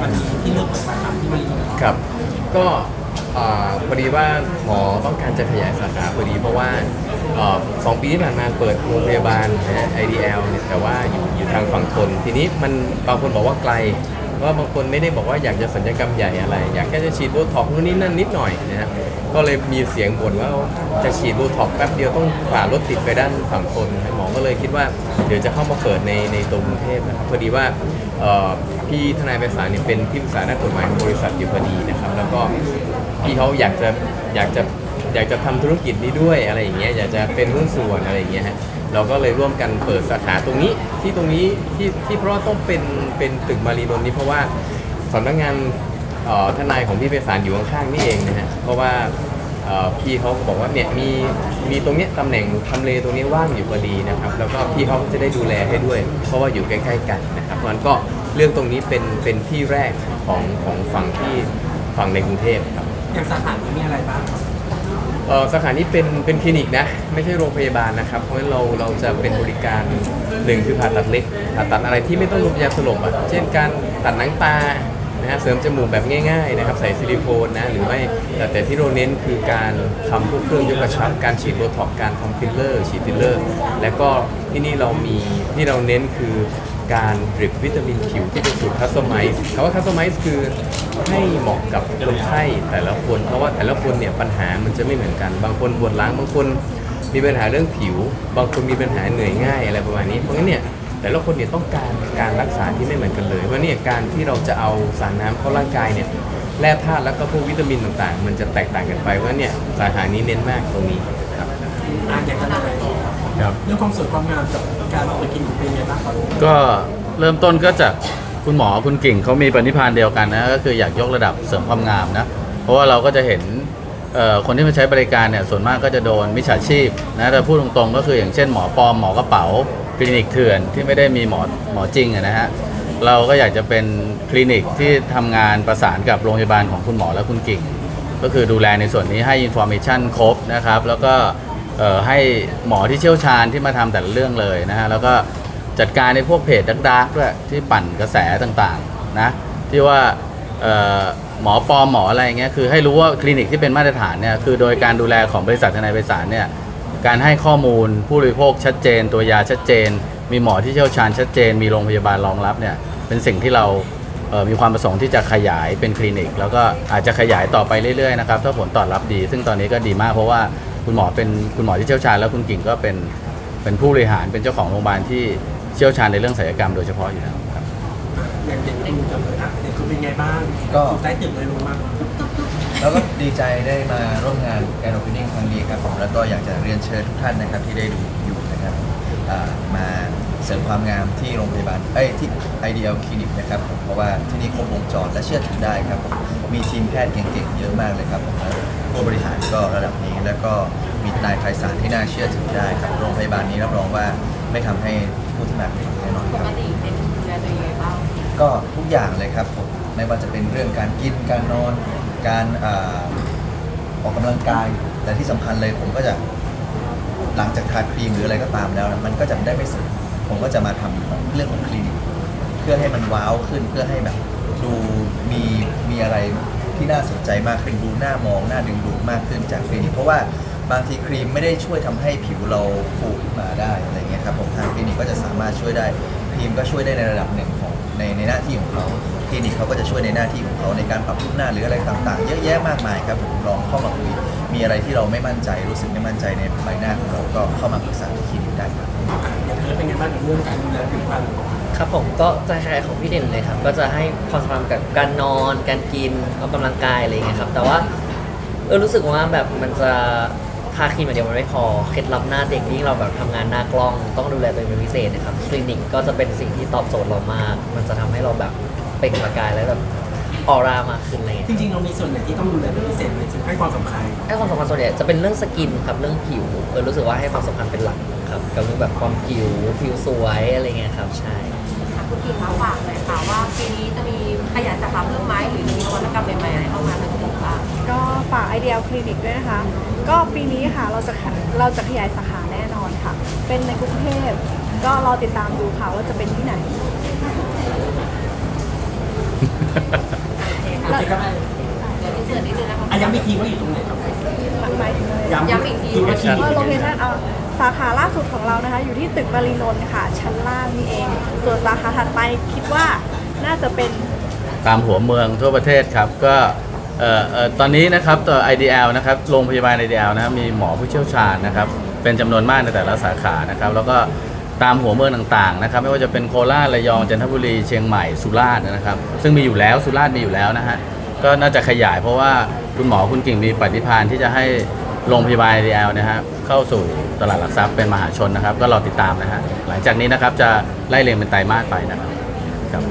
วันนี้ที่เลือกเปิดสาขาที่มารีครับ ก็พอดีว่าหมอต้องการจะขยายสาขาพอดีเพราะว่าสองปีที่ผ่านมาเปิดโรงพยาบาลนะ IDL เนี่ยแต่ว่าอยู่อยู่ทางฝั่งทน ทีนี้มันบางคนบอกว่าไกล ว่าบางคนไม่ได้บอกว่าอยากจะสัญญกรรมใหญ่อะไร อยากแค่จะฉีดโบท็อกนู่นนี่นั่นนิดหน่อยนะฮะก็เลยมีเสียงบ่นว่าจะฉีดโบท็อกแป๊บเดียวต้องฝ่ารถติดไปด้านฝั่งทนหมอก็เลยคิดว่าเดี๋ยวจะเข้ามาเปิดในในตัวกรุงเทพนะครับพอดีว่าพี่ทนายไพศาลเนี่ยเป็นที่ปรึกษาด้านกฎหมายของบริษัทอยู่พอดีนะครับ แล้วก็พี่เขาอยากจะอยากจะ อยากจะทำธุรกิจนี้ด้วยอะไรอย่างเงี้ยอยากจะเป็นหุ้นส่วนอะไรอย่างเงี้ยฮะเราก็เลยร่วมกันเปิดสาขาตรงนี้ที่ตรงนี้ที่ที่เพราะว่าต้องเป็นเป็นตึกมารีนนท์นี้เพราะว่าสำนักงานทนายของพี่ไพศาลอยู่ข้างๆนี่เองนะฮะเพราะว่าพี่เขาบอกว่าเนี่ยมีมีตรงเนี้ยตำแหน่งทำเลตรงนี้ว่างอยู่พอดีนะครับ แล้วก็พี่เขาจะได้ดูแลให้ด้วย เพราะว่าอยู่ใกล้ๆกันนะครับเพราะฉะนั้นก็เรื่องตรงนี้เป็นเป็นที่แรกของของฝั่งที่ฝั่งในกรุงเทพครับอย่างสาขานี้มีอะไรบ้างครับ เอ่อสาขานี้เป็นเป็นคลินิกนะ ไม่ใช่โรงพยาบาลนะครับ เพราะฉะนั้นเราเราจะเป็นบริการหนึ่งคือผ่าตัดเล็กผ่าตัดอะไรที่ไม่ต้องลงยาสลบอะเช่นการตัดหนังตา นะฮะเสริมจมูกแบบง่ายๆนะครับใส่ซิลิโคนนะหรือไม่แต่แต่ที่เราเน้นคือการทำพวกเครื่องยกกระชับการฉีดโบท็อกการทำฟิลเลอร์ฉีดฟิลเลอร์และก็ที่นี่เรามีที่เราเน้นคือการดริปวิตามินผิวที่เป็นสูตรคัสตอมไมซ์คำว่าคัสตอมไมซ์คือให้เหมาะกับคนไข้แต่ละคนเพราะว่าแต่ละคนเนี่ยปัญหามันจะไม่เหมือนกัน บางคนปวดล้างบางคนมีปัญหาเรื่องผิว บางคนมีปัญหาเหนื่อยง่ายอะไรประมาณนี้เพราะงั้นเนี่ย แต่ละคนเนี่ยต้องการการรักษาที่ไม่เหมือนกันเลยเพราะเนี่ยการที่เราจะเอาสารน้ำเข้าร่างกายเนี่ยแร่ธาตุแล้วก็พวกวิตามินต่างๆ มันจะแตกต่างกันไปเพราะฉะนั้นเนี่ยสาขานี้เน้นมากตรงนี้ครับอ่านอย่างทนายครับเรื่องความสวยความงามกับการเปิดคลินิกเป็นยังไงบ้างครับก็เริ่มต้นก็จากคุณหมอคุณกิ่งเขามีปณิพานธ์เดียวกันนะก็คืออยากยกระดับเสริมความงามนะเพราะว่าเราก็จะเห็นเอ่อ คนที่มาใช้บริการเนี่ยส่วนมากก็จะโดนมิจฉาชีพนะแต่พูดตรงๆ ก็คืออย่างเช่นหมอปลอมหมอกระเป๋าคลินิกเถื่อนที่ไม่ได้มีหมอหมอจริงนะฮะเราก็อยากจะเป็นคลินิกที่ทำงานประสานกับโรงพยาบาลของคุณหมอและคุณกิ่ง ก็คือดูแลในส่วนนี้ให้อินโฟ a t ชันครบนะครับ แล้วก็ให้หมอที่เชี่ยวชาญที่มาทำแต่ละเรื่องเลยนะฮะแล้วก็จัดการในพวกเพจดักๆด้วยที่ปั่นกระแสต่างๆนะที่ว่า หมอปลอมหมออะไรเงี้ยคือให้รู้ว่าคลินิกที่เป็นมาตรฐานเนี่ยคือโดยการดูแลของบริษัททนายไพศาลเนี่ยการให้ข้อมูลผู้บริโภคชัดเจน ตัวยาชัดเจน มีหมอที่เชี่ยวชาญชัดเจน มีโรงพยาบาลรองรับเนี่ยเป็นสิ่งที่เรามีความประสงค์ที่จะขยายเป็นคลินิก แล้วก็อาจจะขยายต่อไปเรื่อยๆนะครับถ้าผลตอบรับดี ซึ่งตอนนี้ก็ดีมากเพราะว่าคุณหมอเป็นคุณหมอที่เชี่ยวชาญแล้วคุณกิ่งก็เป็นเป็นผู้บริหารเป็นเจ้าของโรงพยาบาลที่เชี่ยวชาญในเรื่องศัลยกรรมโดยเฉพาะอยู่แล้วครับ อย่างเด็กคุณกับอะเด็กคุณเป็นไงบ้างก็อยู่ใต้ตึกเลยรู้มากแล้วก็ดีใจได้มาร่วมงานแกนโอเพนนิ่งครั้งนี้ครับผมแล้วก็อยากจะเรียนเชิญทุกท่านนะครับที่ได้ดูอยู่นะครับอ่ามาเสริมความงามที่โรงพยาบาลเอ้ยที่ IDL คลินิกนะครับผมเพราะว่าที่นี่ครบวงจรและเชื่อถือได้ครับผมมีทีมแพทย์เก่งๆเยอะมากเลยครับผมแล้วผู้บริหารก็ระดับนี้แล้วก็มีนายไพศาลที่น่าเชื่อถือได้ครับโรงพยาบาลนี้รับรองว่าไม่ทำให้ผู้ที่มาเป็นแน่นอนปครับกติเป็นดูแลตัวเองยังไงบ้าง ก็ทุกอย่างเลยครับผมไม่ว่าจะเป็นเรื่องการกินการนอน การอาออกกำลังกาย แต่ที่สำคัญเลยผมก็จะหลังจากทาครีมหรืออะไรก็ตามแล้วนะมันก็จะได้ไม่สุดผมก็จะมาทำเรื่องของคลินิก เพื่อให้มันว้าวขึ้นเพื่อให้แบบดูมีมีอะไรที่น่าสนใจมากขึ้นดูน่ามองน่าดึงดูดมากขึ้นจากคลินิกเพราะว่าบางทีครีมไม่ได้ช่วยทำให้ผิวเราฟูขึ้นมาได้อะไรเงี้ยครับผมทางคลินิกก็จะสามารถช่วยได้ครีมก็ช่วยได้ในระดับหนึ่ง ในในหน้าที่ของเขาคลินิกเขาก็จะช่วยในหน้าที่ของเขาในการปรับรูปหน้าหรืออะไรต่างๆ เยอะแยะมากมายครับผมลองเข้ามาคุยมีอะไรที่เราไม่มั่นใจรู้สึกไม่มั่นใจในใบหน้าของเราก็เข้ามาปรึกษาที่คลินิกได้ครับอะอย่างเธอเป็นไงบ้างเรื่องการดูแลผิวพรรณครับผมก็จะคล้ของพี่เด่นเลยครับ ก็จะให้ความสำคัญกับการนอน การกินออกกำลังกายอะไรอย่างเงี้ยครับ แต่ว่าเออรู้สึกว่าแบบมันจะ ทาครีมอย่างเดียวมันไม่พอ เคล็ดลับหน้าเด็กยิ่งเราแบบทำงานหน้ากล้อง ต้องดูแลตัวเองเป็นพิเศษนะครับ คลินิกก็จะเป็นสิ่งที่ตอบโจทย์เรามาก มันจะทำให้เราแบบเปล่งประกายและแบบออร่ามากขึ้นอะไรอย่างจเงี้ยริงๆ เรามีส่วนไหนที่ต้องดูแลเป็นพิเศษไหมให้ความสำคัญ ให้ความสำคัญส่วนใหญ่จะเป็นเรื่องสกินครับ เรื่องผิว เออรู้สึกว่าให้ความสำคัญเป็นหลักครับ กับเรื่องแบบความผิว ผิวสวยอะไรเงี้ยครับ ใช่ ค่ะคุณกิ่งคะฝากเลยค่ะว่าปีนี้จะมีขยายสาขาเพิ่มไหมหรือมีนวัตกรรมใหม่ๆอะไรากไอเดียคลินิกด้วยนะคะ ก็ปีนี้ค่ะเราจะขะเราจะขยายสาขาแน่นอนค่ะ เป็นในกรุงเทพก็รอติดตามดูค่ะว่าจะเป็นที่ไหนครับเดี๋ยวอินเสิร์ตนิดนึงนะคะอันย้ำอีกทีว่าอยู่ตรงไหนครับ หมายถึงเลยย้ำย้ำอีกทีว่าที่เออโลเคชั่นเอาสาขาล่าสุดของเรานะคะ อยู่ที่ตึกบรินนท์ค่ะ ชั้นล่างนี่เอง ส่วนสาขาถัดไปคิดว่าน่าจะเป็น ตามหัวเมืองทั่วประเทศครับ ก็ เอ่อเอ่อตอนนี้นะครับตัว IDL นะครับโรงพยาบาล IDL นะครับมีหมอผู้เชี่ยวชาญนะครับเป็นจำนวนมากในแต่ละสาขานะครับแล้วก็ตามหัวเมืองต่างๆนะครับไม่ว่าจะเป็นโคราชระยองจันทบุรีเชียงใหม่สุราษฎร์นะครับ ซึ่งมีอยู่แล้วสุราษฎร์มีอยู่แล้วนะฮะก็น่าจะขยายเพราะว่าคุณหมอคุณกิ่งมีปฏิภาณที่จะให้โรงพยาบาล IDL นะฮะเข้าสู่ตลาดหลักทรัพย์เป็นมหาชนนะครับ ก็รอติดตามนะฮะหลังจากนี้นะครับจะไล่เรียงเป็นไตรมาสไปนะครับครับ